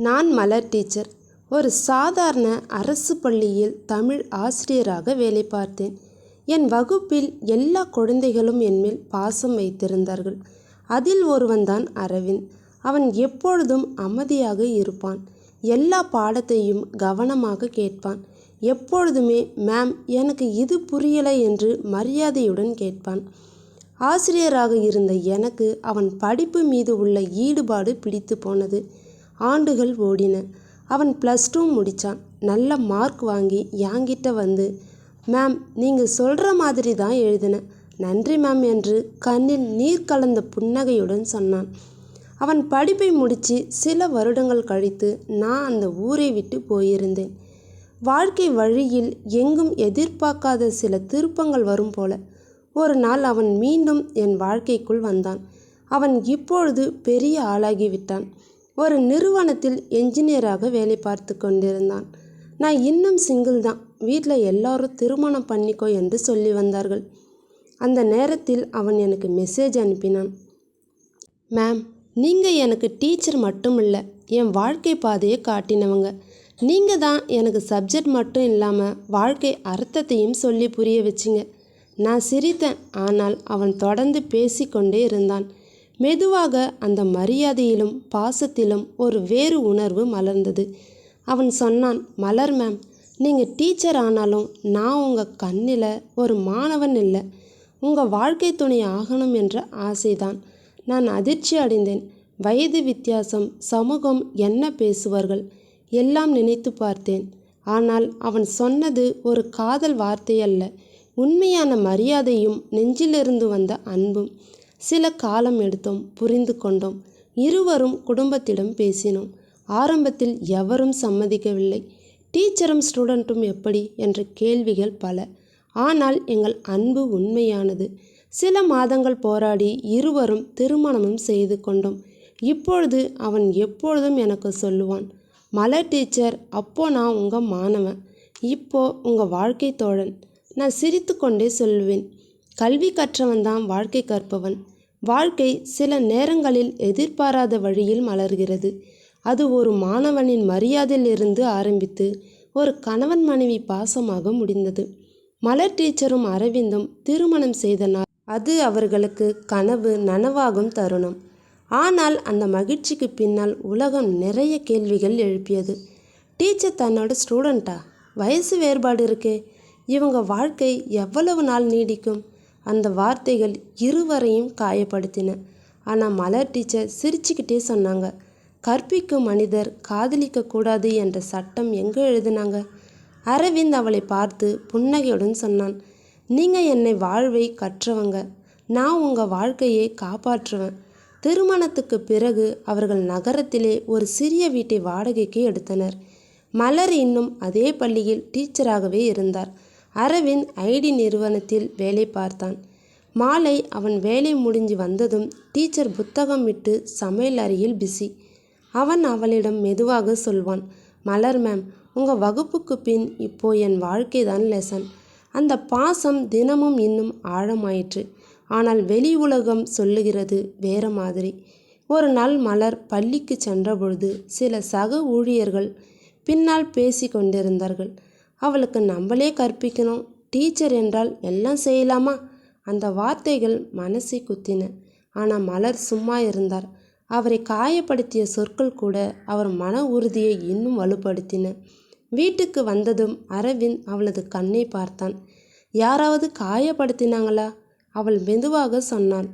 நான் மலர் டீச்சர். ஒரு சாதாரண அரசு பள்ளியில் தமிழ் ஆசிரியராக வேலை பார்த்தேன். என் வகுப்பில் எல்லா குழந்தைகளும் என்மேல் பாசம் வைத்திருந்தார்கள். அதில் ஒருவன்தான் அரவிந்த். அவன் எப்பொழுதும் அமைதியாக இருப்பான். எல்லா பாடத்தையும் கவனமாக கேட்பான். எப்பொழுதுமே மேம் எனக்கு இது புரியலை என்று மரியாதையுடன் கேட்பான். ஆசிரியராக இருந்த எனக்கு அவன் படிப்பு மீது உள்ள ஈடுபாடு பிடித்து போனது. ஆண்டுகள் ஓடின. அவன் ப்ளஸ் டூ முடித்தான் நல்ல மார்க் வாங்கி என்கிட்ட வந்து மேம் நீங்கள் சொல்கிற மாதிரி தான் எழுதினேன் நன்றி மேம் என்று கண்ணில் நீர் கலந்த புன்னகையுடன் சொன்னான். அவன் படிப்பை முடித்து சில வருடங்கள் கழித்து நான் அந்த ஊரை விட்டு போயிருந்தேன். வாழ்க்கை வழியில் எங்கும் எதிர்பார்க்காத சில திருப்பங்கள் வரும் போல. ஒரு நாள் அவன் மீண்டும் என் வாழ்க்கைக்குள் வந்தான். அவன் இப்பொழுது பெரிய ஆளாகிவிட்டான் ஒரு நிறுவனத்தில் என்ஜினியராக வேலை பார்த்து கொண்டிருந்தான். நான் இன்னும் சிங்கிள் தான். வீட்டில் எல்லாரும் திருமணம் பண்ணிக்கோ என்று சொல்லி வந்தார்கள். அந்த நேரத்தில் அவன் எனக்கு மெசேஜ் அனுப்பினான். மேம் நீங்கள் எனக்கு டீச்சர் மட்டும் இல்லை என் வாழ்க்கை பாதையை காட்டினவங்க. நீங்கள் தான் எனக்கு சப்ஜெக்ட் மட்டும் இல்லாமல் வாழ்க்கை அர்த்தத்தையும் சொல்லி புரிய வச்சிங்க. நான் சிரித்தேன் ஆனால் அவன் தொடர்ந்து பேசிக்கொண்டே இருந்தான். மெதுவாக அந்த மரியாதையிலும் பாசத்திலும் ஒரு வேறு உணர்வு மலர்ந்தது. அவன் சொன்னான் மலர் மேம் நீங்கள் டீச்சர் ஆனாலும் நான் உங்கள் கண்ணில் ஒரு மாணவன் இல்லை. உங்கள் வாழ்க்கை துணை ஆகணும் என்ற ஆசைதான். நான் அதிர்ச்சி அடைந்தேன். வயது வித்தியாசம் சமூகம் என்ன பேசுவார்கள் எல்லாம் நினைத்து பார்த்தேன். ஆனால் அவன் சொன்னது ஒரு காதல் வார்த்தை அல்ல. உண்மையான மரியாதையும் நெஞ்சிலிருந்து வந்த அன்பும். சில காலம் எடுத்தோம் புரிந்து கொண்டோம். இருவரும் குடும்பத்திடம் பேசினோம். ஆரம்பத்தில் எவரும் சம்மதிக்கவில்லை. டீச்சரும் ஸ்டூடெண்ட்டும் எப்படி என்ற கேள்விகள் பல. ஆனால் எங்கள் அன்பு உண்மையானது. சில மாதங்கள் போராடி இருவரும் திருமணமும் செய்து கொண்டோம். இப்பொழுது அவன் எப்பொழுதும் எனக்கு சொல்லுவான் மலர் டீச்சர் அப்போ நான் உங்கள் மாணவன். இப்போ உங்கள் வாழ்க்கை தோழன். நான் சிரித்து கொண்டே சொல்லுவேன். கல்வி கற்றவன் தான் வாழ்க்கை கற்பவன். வாழ்க்கை சில நேரங்களில் எதிர்பாராத வழியில் மலர்கிறது. அது ஒரு மாணவனின் மரியாதையிலிருந்து ஆரம்பித்து ஒரு கணவன் மனைவி பாசமாக முடிந்தது. மலர் டீச்சரும் அரவிந்தும் திருமணம் செய்த நாள் அது அவர்களுக்கு கனவு நனவாகும் தருணம். ஆனால் அந்த மகிழ்ச்சிக்கு பின்னால் உலகம் நிறைய கேள்விகள் எழுப்பியது. டீச்சர் தன்னோட ஸ்டூடெண்ட்டா? வயசு வேறுபாடு இருக்கே. இவங்க வாழ்க்கை எவ்வளவு நாள் நீடிக்கும்? அந்த வார்த்தைகள் இருவரையும் காயப்படுத்தின. ஆனால் மலர் டீச்சர் சிரிச்சுக்கிட்டே சொன்னாங்க கற்பிக்கும் மனிதர் காதலிக்க கூடாது என்ற சட்டம் எங்கே எழுதினாங்க? அரவிந்த் அவளை பார்த்து புன்னகையுடன் சொன்னான் நீங்கள் என்னை வாழ்வை கற்றவங்க. நான் உங்கள் வாழ்க்கையை காப்பாற்றுவேன். திருமணத்துக்கு பிறகு அவர்கள் நகரத்திலே ஒரு சிறிய வீட்டை வாடகைக்கு எடுத்தனர். மலர் இன்னும் அதே பள்ளியில் டீச்சராகவே இருந்தார். அரவிந்த் ஐடி நிறுவனத்தில் வேலை பார்த்தான். மாலை அவன் வேலை முடிஞ்சு வந்ததும் டீச்சர் புத்தகம் விட்டு சமையல் அறையில் பிஸி. அவன் அவளிடம் மெதுவாக சொல்வான் மலர் மேம் உங்கள் வகுப்புக்கு பின் இப்போ என் வாழ்க்கை தான் லெசன் அந்த பாசம் தினமும் இன்னும் ஆழமாயிற்று. ஆனால் வெளி உலகம் சொல்லுகிறது வேற மாதிரி. ஒரு நாள் மலர் பள்ளிக்கு சென்றபொழுது சில சக ஊழியர்கள் பின்னால் பேசி கொண்டிருந்தார்கள். அவளுக்கு நம்மளே கற்பிக்கணும். டீச்சர் என்றால் எல்லாம் செய்யலாமா? அந்த வார்த்தைகள் மனசை குத்தின. ஆனால் மலர் சும்மா இருந்தார். அவரை காயப்படுத்திய சொற்கள் கூட அவர் மன உறுதியை இன்னும் வலுப்படுத்தின. வீட்டுக்கு வந்ததும் அரவிந்த் அவளது கண்ணை பார்த்தான். யாராவது காயப்படுத்தினாங்களா? அவள் மெதுவாக சொன்னாள்.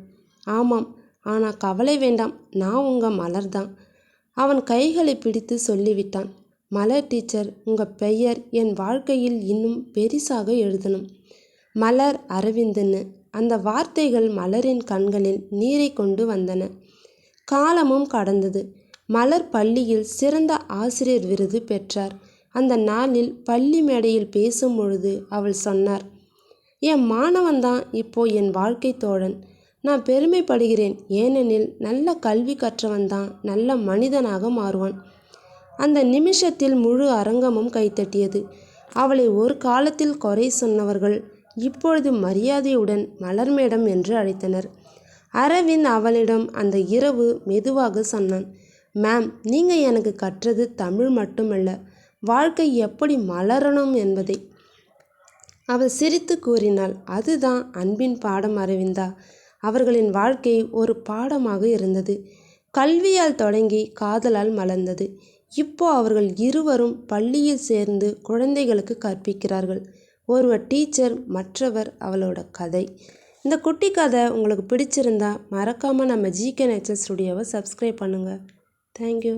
ஆமாம் ஆனால் கவலை வேண்டாம். நான் உங்கள் மலர் தான் அவன் கைகளை பிடித்து சொல்லிவிட்டான். மலர் டீச்சர் உங்கள் பெயர் என் வாழ்க்கையில் இன்னும் பெரிசாக எழுதணும். மலர் அரவிந்துன்னு. அந்த வார்த்தைகள் மலரின் கண்களில் நீரை கொண்டு வந்தன. காலமும் கடந்தது. மலர் பள்ளியில் சிறந்த ஆசிரியர் விருது பெற்றார். அந்த நாளில் பள்ளி மேடையில் பேசும் பொழுது அவள் சொன்னார் என் மாணவன் தான் இப்போ என் வாழ்க்கை தோழன். நான் பெருமைப்படுகிறேன். ஏனெனில் நல்ல கல்வி கற்றவன் தான் நல்ல மனிதனாக மாறுவான். அந்த நிமிஷத்தில் முழு அரங்கமும் கைத்தட்டியது அவளை ஒரு காலத்தில் குறை சொன்னவர்கள் இப்பொழுது மரியாதையுடன் மலர் மேடம் என்று அழைத்தனர். அரவிந்த் அவளிடம் அந்த இரவு மெதுவாக சொன்னான். மேம் நீங்கள் எனக்கு கற்றது தமிழ் மட்டுமல்ல வாழ்க்கை எப்படி மலரணும் என்பதை அவள் சிரித்து கூறினாள். அதுதான் அன்பின் பாடம் அரவிந்தா. அவர்களின் வாழ்க்கை ஒரு பாடமாக இருந்தது. கல்வியால் தொடங்கி காதலால் மலர்ந்தது. இப்போ அவர்கள் இருவரும் பள்ளியில் சேர்ந்து குழந்தைகளுக்கு கற்பிக்கிறார்கள். ஒருவர் டீச்சர் மற்றவர் அவளோட கதை. இந்த குட்டி கதை உங்களுக்கு பிடிச்சிருந்தா மறக்காமல் நம்ம ஜிகே நேச்சர் ஸ்டுடியோவை சப்ஸ்கிரைப் பண்ணுங்கள் தேங்க்யூ